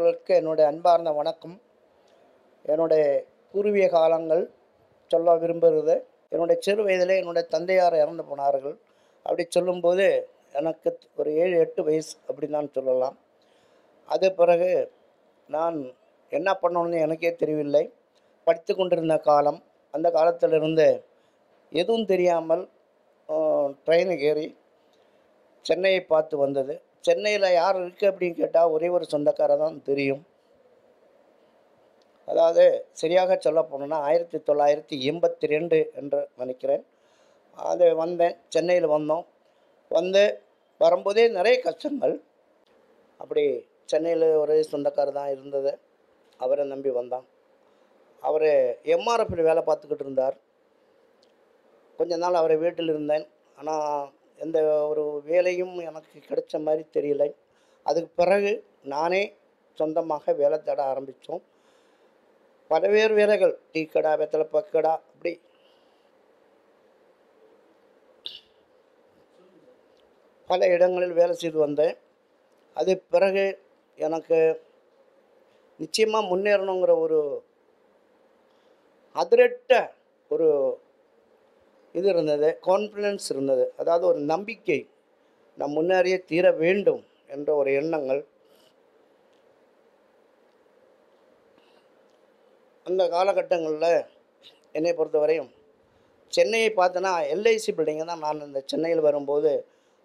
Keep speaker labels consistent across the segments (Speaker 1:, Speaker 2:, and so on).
Speaker 1: ராஜு நேயர்களுக்கு என்னுடைய அன்பார்ந்த வணக்கம். என்னுடைய பூர்வீக காலங்கள் சொல்ல விரும்புகிறது. என்னுடைய சிறு வயதிலே என்னுடைய தந்தையார் இறந்து போனார்கள். அப்படி சொல்லும்போது எனக்கு ஒரு ஏழு எட்டு வயசு அப்படின்னு தான் சொல்லலாம். அது பிறகு நான் என்ன பண்ணணும்னு எனக்கே தெரியவில்லை. படித்து கொண்டிருந்த காலம் அந்த காலத்திலிருந்து எதுவும் தெரியாமல் ட்ரெயினுக்கு ஏறி சென்னையை பார்த்து வந்தது. சென்னையில் யார் இருக்குது அப்படின்னு கேட்டால் ஒரே ஒரு சொந்தக்காரர் தான் தெரியும். அதாவது சரியாக சொல்ல போனோம்னா ஆயிரத்தி தொள்ளாயிரத்தி எண்பத்தி ரெண்டு என்று நினைக்கிறேன். அது வந்தேன் சென்னையில் வந்தோம். வந்து வரும்போதே நிறைய கஷ்டங்கள். அப்படி சென்னையில் ஒரே சொந்தக்காரர் தான் இருந்தது. அவரை நம்பி வந்தான். அவர் எம்ஆர்எஃப்பில் வேலை பார்த்துக்கிட்டு இருந்தார். கொஞ்ச நாள் அவரை வீட்டில் இருந்தேன். ஆனால் எந்த ஒரு வேலையும் எனக்கு கிடைச்ச மாதிரி தெரியலை. அதுக்கு பிறகு நானே சொந்தமாக வேலை தேட ஆரம்பித்தோம். பல்வேறு வேலைகள் டீ கடா வெத்தலை பக்கடா அப்படி. பல இடங்களில் வேலை செய்து வந்தேன். அது பிறகு எனக்கு நிச்சயமாக முன்னேறணுங்கிற ஒரு அதிரட்ட ஒரு இது இருந்தது கான்ஃபிடன்ஸ் இருந்தது. அதாவது ஒரு நம்பிக்கை நம் முன்னேறியே தீர வேண்டும் என்ற ஒரு எண்ணங்கள். அந்த காலகட்டங்களில் என்னை பொறுத்தவரையும் சென்னையை பார்த்தோன்னா எல்ஐசி பில்டிங்கை தான் நான் இந்த சென்னையில் வரும்போது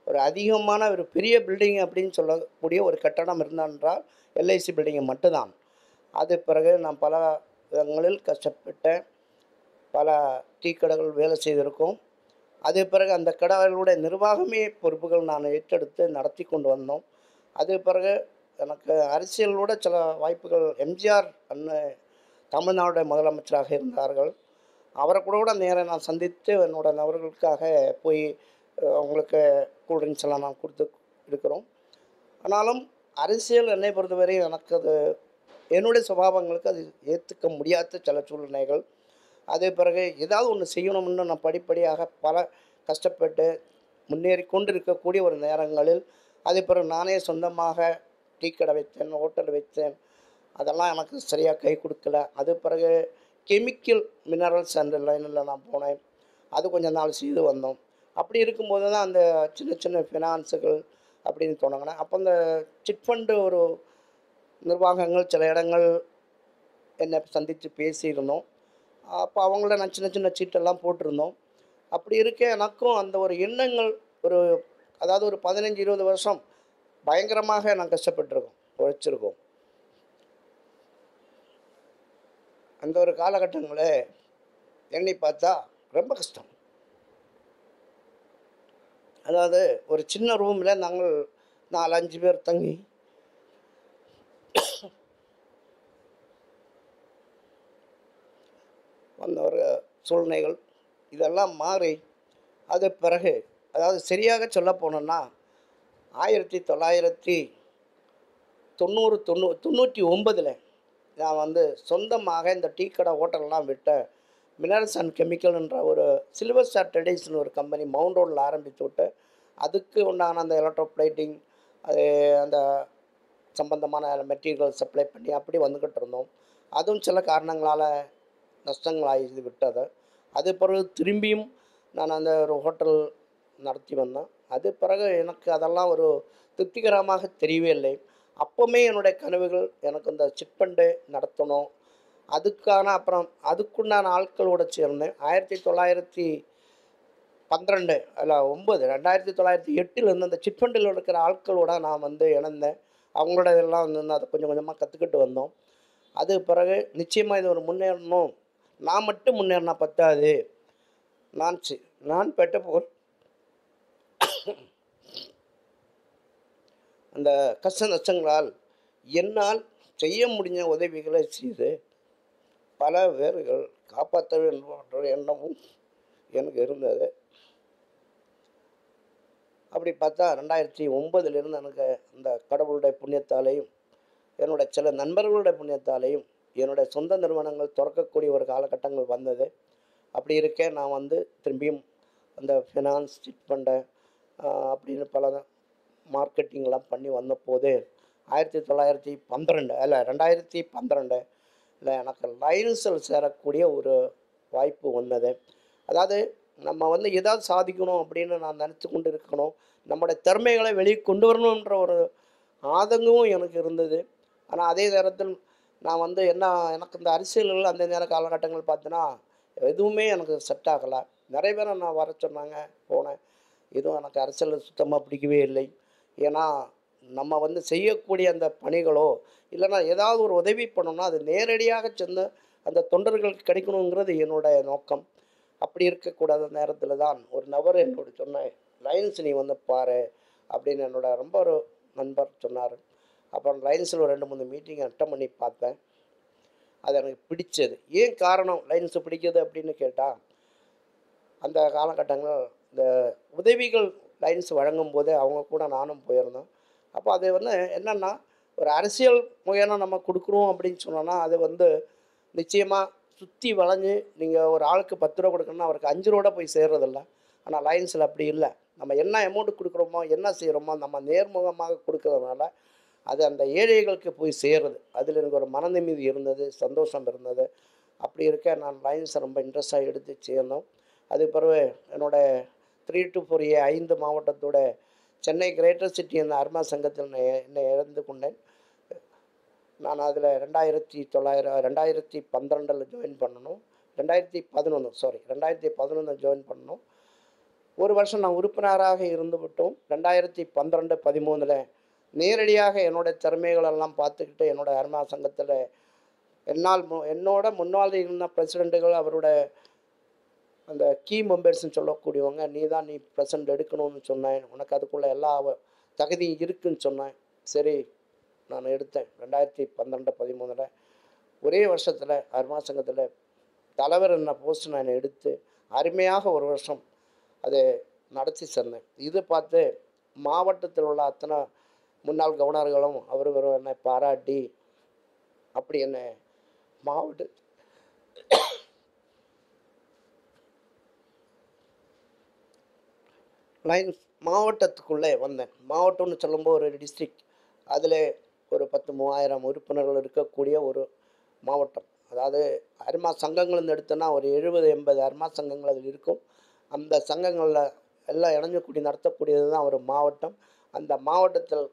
Speaker 1: ஒரு அதிகமான ஒரு பெரிய பில்டிங் அப்படின்னு சொல்லக்கூடிய ஒரு கட்டடம் இருந்தால் எல்ஐசி பில்டிங்கு மட்டும்தான். அது பிறகு நான் பல விதங்களில் கஷ்டப்பட்டேன். பல டீ கடைகள் வேலை செய்திருக்கோம். அதே பிறகு அந்த கடைகளுடைய நிர்வாகமே பொறுப்புகள் நான் ஏற்றெடுத்து நடத்தி கொண்டு வந்தோம். அது பிறகு எனக்கு அரசியலோட சில வாய்ப்புகள் எம்ஜிஆர் அண்ணன் தமிழ்நாடு முதலமைச்சராக இருந்தார்கள். அவரை கூட கூட நேரம் நான் சந்தித்து என்னோட நபர்களுக்காக போய் அவங்களுக்கு கூல்ட்ரிங்க்ஸ் எல்லாம் நான் கொடுத்து இருக்கிறோம். ஆனாலும் அரசியல் என்னை பொறுத்தவரை எனக்கு அது என்னுடைய சுபாவங்களுக்கு அது ஏற்றுக்க முடியாத சில சூழ்நிலைகள். அதே பிறகு ஏதாவது ஒன்று செய்யணும்னு நான் படிப்படியாக பல கஷ்டப்பட்டு முன்னேறி கொண்டு இருக்கக்கூடிய ஒரு நேரங்களில் அதே பிறகு நானே சொந்தமாக டீ கடை வைத்தேன் ஹோட்டல் வைத்தேன். அதெல்லாம் எனக்கு சரியாக கை கொடுக்கல. அது பிறகு கெமிக்கல் மினரல்ஸ் அண்ட் லைனில் நான் போனேன். அது கொஞ்சம் நாள் செய்து வந்தோம். அப்படி இருக்கும்போது தான் அந்த சின்ன சின்ன ஃபினான்ஸுகள் அப்படின்னு தொடங்கினேன் அப்போ அந்த சிட் ஃபண்டு ஒரு நிர்வாகங்கள் சில இடங்கள் என்னை சந்தித்து பேசியிருந்தோம். அப்போ அவங்கள நான் சின்ன சின்ன சீட்டெல்லாம் போட்டிருந்தோம். அப்படி இருக்க எனக்கும் அந்த ஒரு எண்ணங்கள் ஒரு அதாவது ஒரு பதினஞ்சு இருபது வருஷம் பயங்கரமாக நான் கஷ்டப்பட்டிருக்கோம் உழைச்சிருக்கோம். அந்த ஒரு காலகட்டங்களில் எண்ணி பார்த்தா ரொம்ப கஷ்டம். அதாவது ஒரு சின்ன ரூமில் நாங்கள் நாலு அஞ்சு பேர் தங்கி அந்த ஒரு சூழ்நிலைகள் இதெல்லாம் மாறி அது பிறகு அதாவது சரியாக சொல்ல போனோன்னா ஆயிரத்தி தொள்ளாயிரத்தி தொண்ணூறு தொண்ணூ தொண்ணூற்றி ஒம்பதில் நான் வந்து சொந்தமாக இந்த டீ கடை ஹோட்டல்லாம் விட்ட மினரல்ஸ் அண்ட் கெமிக்கல்ன்ற ஒரு சில்வர் ஸ்டார் ட்ரெடிஷன் ஒரு கம்பெனி மவுண்ட் ரோடில் ஆரம்பித்து விட்டு அதுக்கு உண்டான அந்த எலக்ட்ரோப்ளைட்டிங் அது அந்த சம்பந்தமான மெட்டீரியல் சப்ளை பண்ணி அப்படி வந்துக்கிட்டு இருந்தோம். அதுவும் சில காரணங்களால் நஷ்டங்களாகி விட்டது. அது பிறகு திரும்பியும் நான் அந்த ஒரு ஹோட்டல் நடத்தி வந்தேன். அது பிறகு எனக்கு அதெல்லாம் ஒரு திருப்திகரமாக தெரியவே இல்லை. அப்போவுமே என்னுடைய கனவுகள் எனக்கு இந்த சிட்பண்டு நடத்தணும். அதுக்கான அப்புறம் அதுக்குண்டான ஆட்களோட சேர்ந்தேன். ஆயிரத்தி தொள்ளாயிரத்தி பன்னிரெண்டு அல்ல ஒம்பது ரெண்டாயிரத்தி தொள்ளாயிரத்தி எட்டிலேருந்து அந்த சிட்ஃபண்டில் இருக்கிற ஆட்களோட நான் வந்து இணைந்தேன். அவங்களோட இதெல்லாம் வந்து அதை கொஞ்சம் கொஞ்சமாக கற்றுக்கிட்டு வந்தோம். அது பிறகு நிச்சயமாக இது ஒரு முன்னேறணும் நான் மட்டும் முன்னேறினா பத்தாது. நான் சி- நான் பெற்ற போல் அந்த கஷ்ட நஷ்டங்களால் என்னால் செய்ய முடிஞ்ச உதவிகளை செய்து பல பேர்கள் காப்பாற்ற வேண்டும் என்ற எண்ணமும் எனக்கு இருந்தது. அப்படி பார்த்தா ரெண்டாயிரத்தி ஒம்பதுலேருந்து எனக்கு அந்த கடவுளுடைய புண்ணியத்தாலையும் என்னுடைய சில நண்பர்களுடைய புண்ணியத்தாலையும் என்னுடைய சொந்த நிறுவனங்கள் திறக்கக்கூடிய ஒரு காலகட்டங்கள் வந்தது. அப்படி இருக்க நான் வந்து திரும்பியும் அந்த ஃபினான்ஸ் சிட் அப்படின்னு பல மார்க்கெட்டிங்லாம் பண்ணி வந்த போது ஆயிரத்தி தொள்ளாயிரத்தி பன்னிரெண்டு இல்லை ரெண்டாயிரத்தி பன்னிரெண்டு இல்லை எனக்கு லைன்ஸில் சேரக்கூடிய ஒரு வாய்ப்பு வந்தது. அதாவது நம்ம வந்து எதாவது சாதிக்கணும் அப்படின்னு நான் நினச்சி கொண்டு இருக்கணும் நம்முடைய திறமைகளை வெளியே கொண்டு வரணுன்ற ஒரு ஆதங்கமும் எனக்கு இருந்தது. ஆனால் அதே நேரத்தில் நான் வந்து என்ன எனக்கு இந்த அரசியல்கள் அந்த நேர காலகட்டங்கள் பார்த்தீங்கன்னா எதுவுமே எனக்கு செட் ஆகலை. நிறைய பேரை நான் வர சொன்னாங்க போனேன். எதுவும் எனக்கு அரசியல் சுத்தமாக பிடிக்கவே இல்லை. ஏன்னா நம்ம வந்து செய்யக்கூடிய அந்த பணிகளோ இல்லைன்னா ஏதாவது ஒரு உதவி பண்ணோம்னா அது நேரடியாக சென்று அந்த தொண்டர்களுக்கு கிடைக்கணுங்கிறது என்னோட நோக்கம். அப்படி இருக்கக்கூடாத நேரத்தில் தான் ஒரு நபர் என்னோட சொன்னேன் லைன்ஸ் நீ வந்து பாரு அப்படின்னு என்னோட ரொம்ப ஒரு நண்பர் சொன்னார். அப்புறம் லைன்ஸில் ஒரு ரெண்டு மூணு மீட்டிங் அட்டன் பண்ணி பார்த்தேன். அது எனக்கு பிடிச்சது. ஏன் காரணம் லைன்ஸை பிடிக்கிறது அப்படின்னு கேட்டால் அந்த காலகட்டங்கள் இந்த உதவிகள் லைன்ஸ் வழங்கும் போது அவங்க கூட நானும் போயிருந்தோம். அப்போ அது வந்து என்னென்னா ஒரு அரசியல் முயற்சி நம்ம கொடுக்குறோம் அப்படின்னு சொன்னோன்னா அது வந்து நிச்சயமாக சுற்றி வளைஞ்சு நீங்கள் ஒரு ஆளுக்கு பத்து ரூபா கொடுக்கணும்னா அவருக்கு அஞ்சு ரூபா போய் சேர்றதில்ல. ஆனால் லைன்ஸில் அப்படி இல்லை. நம்ம என்ன அமௌண்ட் கொடுக்குறோமோ என்ன செய்கிறோமோ நம்ம நேர்முகமாக கொடுக்கறதுனால அது அந்த ஏழைகளுக்கு போய் சேருது. அதில் எனக்கு ஒரு மன நிம்மதி இருந்தது சந்தோஷம் இருந்தது. அப்படி இருக்க நான் லைன்ஸை ரொம்ப இன்ட்ரெஸ்டாக எடுத்து சேர்ந்தோம். அதுக்கு பிறகு என்னோடய த்ரீ டு ஃபோர் ஏ ஐந்து மாவட்டத்தோட சென்னை கிரேட்டர் சிட்டி என்ற அர்மா சங்கத்தில் நான் என்னை இழந்து கொண்டேன். நான் அதில் ரெண்டாயிரத்தி தொள்ளாயிரம் ரெண்டாயிரத்தி பன்னிரெண்டில் ஜாயின் பண்ணணும். ரெண்டாயிரத்தி பதினொன்று சாரி ரெண்டாயிரத்தி பதினொன்று ஜாயின் பண்ணணும். ஒரு வருஷம் நான் உறுப்பினராக இருந்து விட்டோம். ரெண்டாயிரத்தி பன்னிரெண்டு பதிமூணில் நேரடியாக என்னோட திறமைகளெல்லாம் பார்த்துக்கிட்டு என்னோட அருமா சங்கத்தில் என்னால் மு- என்னோட முன்னாள் இருந்த பிரசிடெண்ட்டுகள் அவரோட அந்த கீ மெம்பர்ஸ்ன்னு சொல்லக்கூடியவங்க நீ தான் நீ ப்ரெசன்ட் எடுக்கணும்னு சொன்னேன். உனக்கு அதுக்குள்ள எல்லா தகுதியும் இருக்குன்னு சொன்னேன். சரி நான் எடுத்தேன். ரெண்டாயிரத்தி பன்னெண்டு பதிமூணில் ஒரே வருஷத்தில் அருமா சங்கத்தில் தலைவர் என்ன போஸ்ட் நான் எடுத்து அருமையாக ஒரு வருஷம் அதை நடத்தி சென்றேன். இது பார்த்து மாவட்டத்தில் உள்ள அத்தனை முன்னாள் கவர்னர்களும் அவர் என்னை பாராட்டி அப்படி என்ன மாவட்ட லைன்ஸ் மாவட்டத்துக்குள்ளே வந்தேன். மாவட்டம்னு சொல்லும்போது ஒரு டிஸ்ட்ரிக்ட் அதில் ஒரு பத்து மூவாயிரம் உறுப்பினர்கள் இருக்கக்கூடிய ஒரு மாவட்டம். அதாவது அருமா சங்கங்கள்னு எடுத்தோன்னா ஒரு எழுபது எண்பது அருமா சங்கங்கள் அதில் இருக்கும். அந்த சங்கங்களில் எல்லாம் இணைஞ்சக்கூடிய நடத்தக்கூடியது தான் ஒரு மாவட்டம். அந்த மாவட்டத்தில்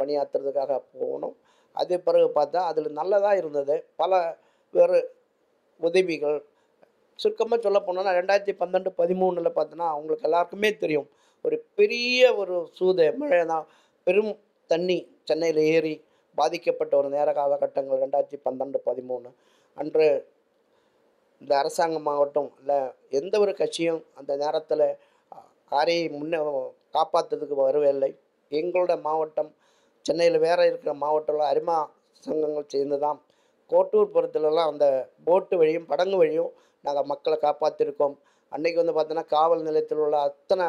Speaker 1: பணியாற்றுறதுக்காக போகணும். அது பிறகு பார்த்தா அதில் நல்லதாக இருந்தது. பல வேறு உதவிகள். சுருக்கமாக சொல்ல போனோம்னா ரெண்டாயிரத்தி பன்னெண்டு பதிமூணில் பார்த்தோன்னா அவங்களுக்கு எல்லாருக்குமே தெரியும். ஒரு பெரிய ஒரு சூதை மழை தான் பெரும் தண்ணி சென்னையில் ஏறி பாதிக்கப்பட்ட ஒரு நேர காலகட்டங்கள் ரெண்டாயிரத்தி பன்னெண்டு பதிமூணு. அன்று இந்த அரசாங்கமாகட்டும் இல்லை எந்த ஒரு கட்சியும் அந்த நேரத்தில் காரையை முன்னே காப்பாற்றுறதுக்கு வரவே இல்லை. எங்களோட மாவட்டம் சென்னையில் வேறு இருக்கிற மாவட்டம்ல அரிமா சங்கங்கள் சேர்ந்து தான் கோட்டூர் புறத்துலலாம் அந்த போட்டு வழியும் படங்கு வழியும் நாங்கள் மக்களை காப்பாற்றிருக்கோம் அன்றைக்கி வந்து பார்த்தோன்னா காவல் நிலையத்தில் உள்ள அத்தனை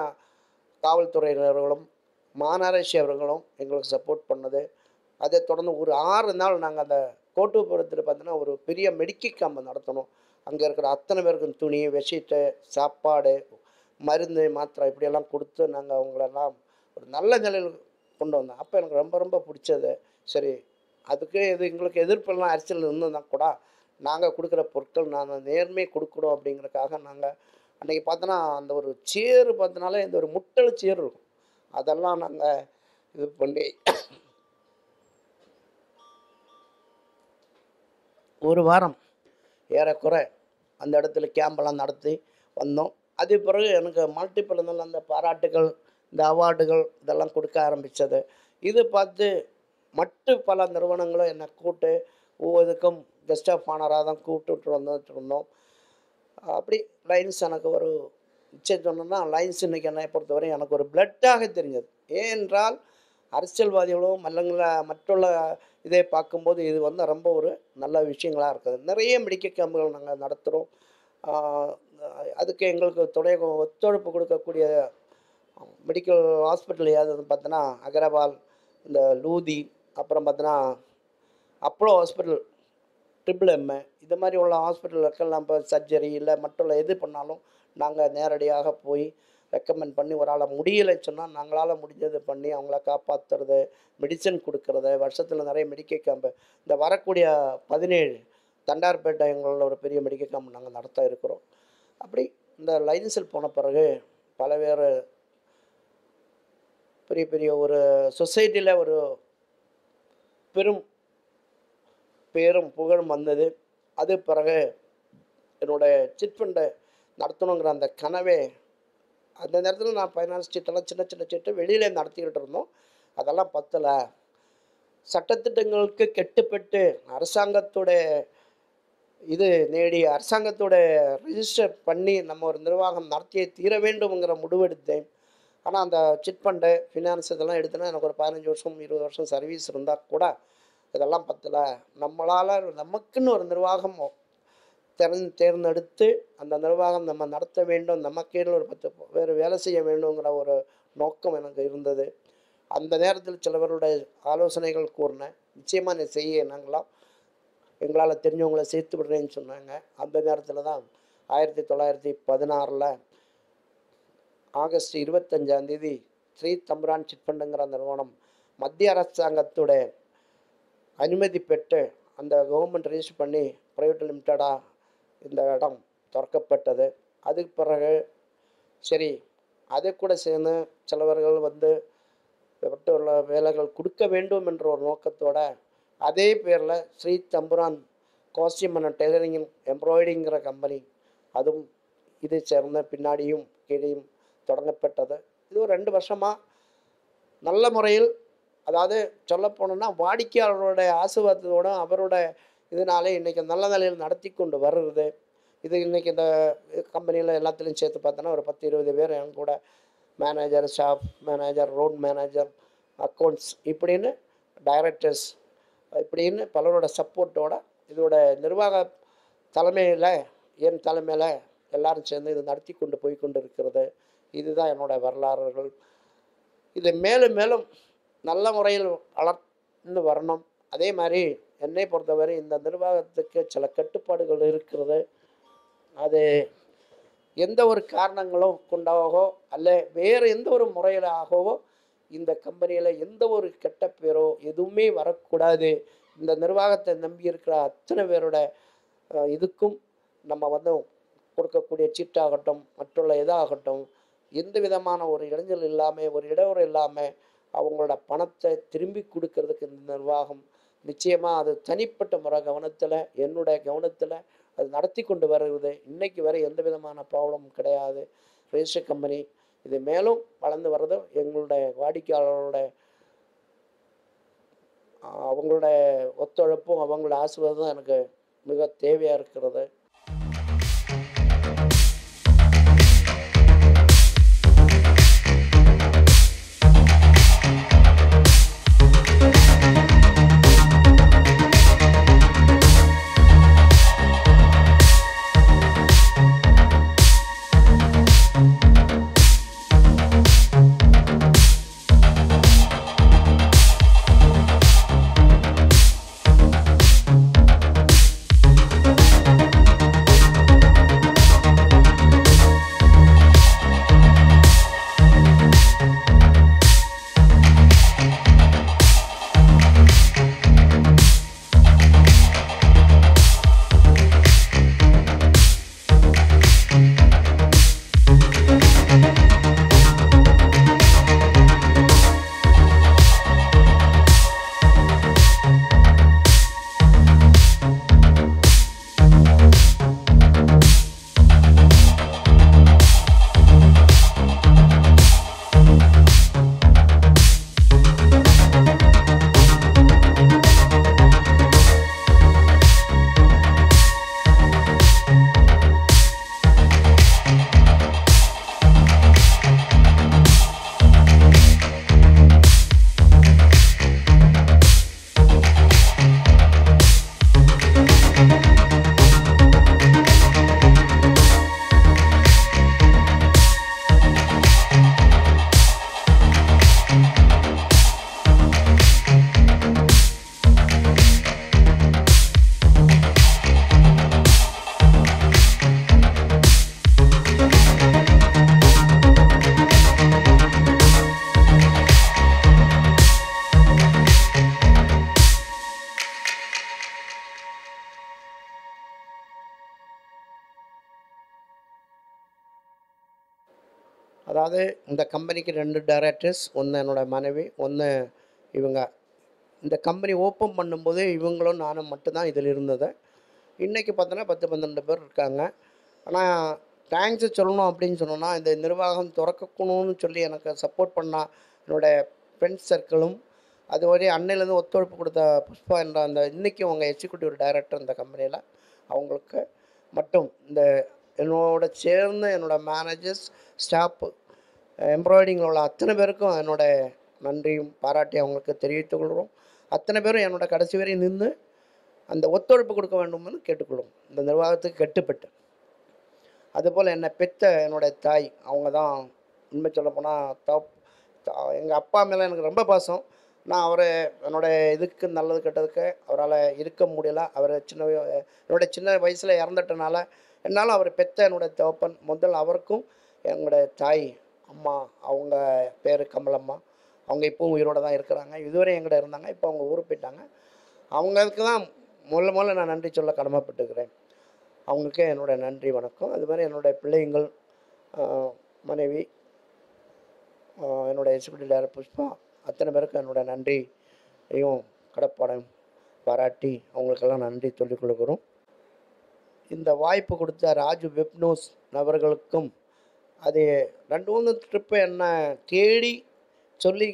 Speaker 1: காவல்துறையினர்களும் மாநகராட்சி அவர்களும் எங்களுக்கு சப்போர்ட் பண்ணது. அதை தொடர்ந்து ஒரு ஆறு நாள் நாங்கள் அந்த கோட்டூர்புரத்தில் பார்த்தோன்னா ஒரு பெரிய மெடிக்கல் கேம்ப் நடத்தணும். அங்கே இருக்கிற அத்தனை பேருக்கும் துணி வெட்ஷீட்டு சாப்பாடு மருந்து மாத்திரை இப்படியெல்லாம் கொடுத்து நாங்கள் அவங்களெல்லாம் ஒரு நல்ல நிலையில் கொண்டு வந்தோம் அப்போ எனக்கு ரொம்ப ரொம்ப பிடிச்சது. சரி அதுக்கு இது எங்களுக்கு எதிர்ப்பெல்லாம் அரசியல் இருந்ததுனா கூட நாங்கள் கொடுக்குற பொருட்கள் நாங்கள் நேர்மையை கொடுக்கணும் அப்படிங்கிறதுக்காக நாங்கள் அன்றைக்கி பார்த்தோன்னா அந்த ஒரு சேரு பார்த்தனால இந்த ஒரு முட்டல் சேர் இருக்கும். அதெல்லாம் நாங்கள் இது பண்ணி ஒரு வாரம் ஏறக்குறை அந்த இடத்துல கேம்பெல்லாம் நடத்தி வந்தோம். அது பிறகு எனக்கு மல்டிபிள் இருந்தாலும் அந்த பாராட்டுகள் இந்த அவார்டுகள் இதெல்லாம் கொடுக்க ஆரம்பித்தது இது பார்த்து மட்டு பல நிறுவனங்களும் என்னை கூப்பிட்டு ஒவ்வொருக்கும் கெஸ்ட் ஆஃப் ஆனராக தான் கூப்பிட்டு வந்துட்டு இருந்தோம். அப்படி லைன்ஸ் எனக்கு ஒரு நிச்சயம் சொன்னோன்னா லைன்ஸ் இன்றைக்கி என்னை பொறுத்தவரை எனக்கு ஒரு பிளட்டாக தெரிஞ்சது. ஏனென்றால் அரசியல்வாதிகளும் மல்லங்கள மற்றுள்ள இதை பார்க்கும்போது இது வந்து ரொம்ப ஒரு நல்ல விஷயங்களாக இருக்குது. நிறைய மெடிக்கல் கேம்புகள் நாங்கள் நடத்துகிறோம் அதுக்கு எங்களுக்கு துணை ஒத்துழைப்பு கொடுக்கக்கூடிய மெடிக்கல் ஹாஸ்பிட்டல் ஏதாவது பார்த்தோன்னா அகரவால் இந்த லூதி அப்புறம் பார்த்தோன்னா அப்போலோ ஹாஸ்பிட்டல் ட்ரிபிள் எம்மு இது மாதிரி உள்ள ஹாஸ்பிட்டலுக்கெல்லாம் இப்போ சர்ஜரி இல்லை மற்றுள்ள எது பண்ணாலும் நாங்கள் நேரடியாக போய் ரெக்கமெண்ட் பண்ணி ஒரு ஆளை முடியலைன்னு சொன்னால் நாங்களால் முடிஞ்சது பண்ணி அவங்கள காப்பாற்றுறது மெடிசன் கொடுக்கறது வருஷத்தில் நிறைய மெடிக்கல் கேம்பு இந்த வரக்கூடிய பதினேழு தண்டார்பேட்டை எங்களோட ஒரு பெரிய மெடிக்கல் கேம்ப் நாங்கள் நடத்த இருக்கிறோம். அப்படி இந்த லைசன்ஸில் போன பிறகு பல பெரிய பெரிய ஒரு சொசைட்டியில் ஒரு பெரும் பேரும் புகழும் வந்தது. அது பிறகு என்னோடய சிட் ஃபண்டை நடத்தணுங்கிற அந்த கனவே அந்த நேரத்தில் நான் ஃபைனான்ஸ் சீட்டெல்லாம் சின்ன சின்ன சீட்டு வெளியில் நடத்திக்கிட்டு இருந்தோம். அதெல்லாம் பத்தலை. சட்டத்திட்டங்களுக்கு கெட்டுப்பட்டு அரசாங்கத்துடைய இது நேடி அரசாங்கத்தோட ரிஜிஸ்டர் பண்ணி நம்ம ஒரு நிர்வாகம் நடத்தியே தீர வேண்டும்ங்கிற முடிவெடுத்தேன். ஆனால் அந்த சிட் ஃபண்டு ஃபினான்ஸ் இதெல்லாம் எடுத்தேன்னா எனக்கு ஒரு பதினஞ்சு வருஷம் இருபது வருஷம் சர்வீஸ் இருந்தால் கூட இதெல்லாம் பத்தலை. நம்மளால் நமக்குன்னு ஒரு நிர்வாகம் திறன் தேர்ந்தெடுத்து அந்த நிர்வாகம் நம்ம நடத்த வேண்டும் நமக்கேன்னு ஒரு பத்து வேறு வேலை செய்ய வேண்டுங்கிற ஒரு நோக்கம் எனக்கு இருந்தது. அந்த நேரத்தில் சிலவருடைய ஆலோசனைகள் கூறினேன். நிச்சயமாக நீ செய்ய நாங்களாம் எங்களால் தெரிஞ்சவங்கள சேர்த்து விடுறேன்னு சொன்னாங்க. அந்த நேரத்தில் தான் ஆயிரத்தி தொள்ளாயிரத்தி பதினாறில் ஆகஸ்ட் இருபத்தஞ்சாம் தேதி ஸ்ரீ தம்புரான் சிட்பண்டுங்கிற நிறுவனம் மத்திய அரசாங்கத்தோட அனுமதி பெற்று அந்த கவர்மெண்ட் ரிஜிஸ்டர் பண்ணி ப்ரைவேட் லிமிட்டடாக இந்த இடம் திறக்கப்பட்டது. அதுக்கு பிறகு சரி அதை கூட சேர்ந்து சிலவர்கள் வந்து உள்ள வேலைகள் கொடுக்க வேண்டும் என்ற ஒரு நோக்கத்தோட அதே பேரில் ஸ்ரீ தம்புரான் காஸ்டியூம் டெய்லரிங் எம்ப்ராய்டிங்கிற கம்பெனி அதுவும் இது சேர்ந்த பின்னாடியும் கீழேயும் தொடங்கப்பட்டது. இது ஒரு ரெண்டு வருஷமாக நல்ல முறையில் அதாவது சொல்ல போனோம்னா வாடிக்கையாளருடைய ஆசீர்வாதத்தோட அவரோட இதனாலே இன்றைக்கி நல்ல நிலையில் நடத்தி கொண்டு வர்றது இது இன்றைக்கி இந்த கம்பெனியில் எல்லாத்துலேயும் சேர்த்து பார்த்தோன்னா ஒரு பத்து இருபது பேர் என் கூட manager staff manager road manager accounts இப்படின்னு டைரக்டர்ஸ் இப்படின்னு பலரோட சப்போர்ட்டோட இதோட நிர்வாக தலைமையில் என் தலைமையில் எல்லாரும் சேர்ந்து இது நடத்தி கொண்டு போய் கொண்டு இருக்கிறது இதுதான் என்னோட வரலாறுகள். இது மேலும் மேலும் நல்ல முறையில் வளர்ந்து வரணும். அதே மாதிரி என்னை பொறுத்தவரை இந்த நிர்வாகத்துக்கு சில கட்டுப்பாடுகள் இருக்கிறது. அது எந்த ஒரு காரணங்களும் கொண்டாகவோ அல்ல வேறு எந்த ஒரு முறையிலாகவோ இந்த கம்பெனியில் எந்த ஒரு கெட்ட பேரோ எதுவுமே வரக்கூடாது. இந்த நிர்வாகத்தை நம்பி இருக்கிற அத்தனை பேரோட இதுக்கும் நம்ம வந்து கொடுக்கக்கூடிய சீட்டாகட்டும் மற்றுள்ள இதாகட்டும் எந்த விதமான ஒரு இடைஞ்சல் இல்லாமல் ஒரு இடையூறு இல்லாமல் அவங்களோட பணத்தை திரும்பி கொடுக்கறதுக்கு இந்த நிர்வாகம் நிச்சயமாக அது தனிப்பட்ட முறை கவனத்தில் என்னுடைய கவனத்தில் அது நடத்தி கொண்டு வருகிறது இன்னைக்கு வரை எந்த விதமான ப்ராப்ளமும் கிடையாது. ரெஜிஸ்டர் கம்பெனி இது மேலும் வளர்ந்து வர்றது எங்களுடைய வாடிக்கையாளரோட அவங்களோட ஒத்துழைப்பும் அவங்களோட ஆசீர்வாதம் எனக்கு மிக தேவையாக இருக்கிறது. அதாவது இந்த கம்பெனிக்கு ரெண்டு டைரக்டர்ஸ் ஒன்று என்னோட மனைவி ஒன்று இவங்க. இந்த கம்பெனி ஓப்பன் பண்ணும்போது இவங்களும் நானும் மட்டும்தான் இதில் இருந்தது. இன்றைக்கி பார்த்தோன்னா பத்து பன்னெண்டு பேர் இருக்காங்க. ஆனால் தேங்க்ஸ் சொல்லணும் அப்படின்னு சொன்னோன்னா இந்த நிர்வாகம் திறக்கணும்னு சொல்லி எனக்கு சப்போர்ட் பண்ண என்னோடய ஃப்ரெண்ட்ஸ் சர்க்கிளும் அது வரை அன்னையிலேருந்து ஒத்துழைப்பு கொடுத்த புஷ்பா என்ற அந்த இன்றைக்கும் அவங்க எக்ஸிக்யூட்டிவ் டைரக்டர் இந்த கம்பெனியில் அவங்களுக்கு மட்டும். இந்த என்னோட சேர்ந்து என்னோட மேனேஜர்ஸ் ஸ்டாஃப் எம்ப்ராய்டிங்கில் உள்ள அத்தனை பேருக்கும் என்னோட நன்றியும் பாராட்டி அவங்களுக்கு தெரிவித்துக் கொள்கிறோம். அத்தனை பேரும் என்னோட கடைசி வரை நின்று அந்த ஒத்துழைப்பு கொடுக்க வேண்டும்னு கேட்டுக்கொள்ளும். இந்த நிர்வாகத்துக்கு கட்டுப்பட்டு. அதுபோல் என்னை பெத்த என்னுடைய தாய் அவங்க தான் உண்மை சொல்லப்போனால் தப் எங்கள் அப்பா மேலே எனக்கு ரொம்ப பாசம். நான் அவரை என்னோடய இதுக்கு நல்லது கெட்டதுக்கு அவரால் இருக்க முடியல. அவர் சின்ன வய- என்னோட சின்ன வயசில் இறந்துட்டனால என்னால் அவர் பெத்த என்னோட தகப்பன் முதல் அவருக்கும் எங்களுடைய தாய் அம்மா அவங்க பேர் கமலம்மா. அவங்க இப்போவும் உயிரோடு தான் இருக்கிறாங்க. இதுவரை எங்கிட்ட இருந்தாங்க. இப்போ அவங்க ஊருக்கு போயிட்டாங்க. அவங்களுக்கு தான் முதல்ல முதல்ல நான் நன்றி சொல்ல கடமைப்பட்டுக்கிறேன். அவங்களுக்கு என்னோட நன்றி வணக்கம். அது மாதிரி என்னுடைய பிள்ளைங்கள் மனைவி என்னுடைய எக்ஸிக்யூட்டிவ் டைரக்டர் புஷ்பா அத்தனை பேருக்கும் என்னோட நன்றியையும் கடப்பாடம் பாராட்டி அவங்களுக்கெல்லாம் நன்றி சொல்லிக் கொடுக்குறோம். இந்த வாய்ப்பு கொடுத்த ராஜு வெப்னோஸ் நபர்களுக்கும் அது ரெண்டு மூணு ட்ரிப்பு என்ன தேடி சொல்லி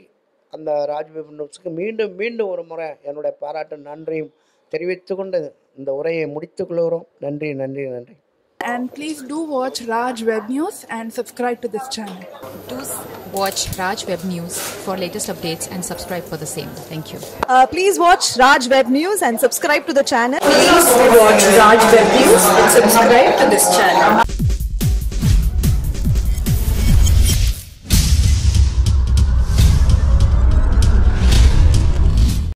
Speaker 1: அந்த ராஜ் வெப்னோஸுக்கு மீண்டும் மீண்டும் ஒரு முறை என்னுடைய பாராட்டு நன்றியும் தெரிவித்துக்கொண்டு இந்த உரையை முடித்துக் கொள்கிறோம் நன்றி நன்றி நன்றி
Speaker 2: And please do watch Raj Web News and subscribe to this channel.
Speaker 3: Do watch Raj Web News for latest updates and subscribe for the same. Thank you.
Speaker 4: Uh, please watch Raj Web News and subscribe to the channel.
Speaker 5: Please watch Raj Web News and subscribe to this channel.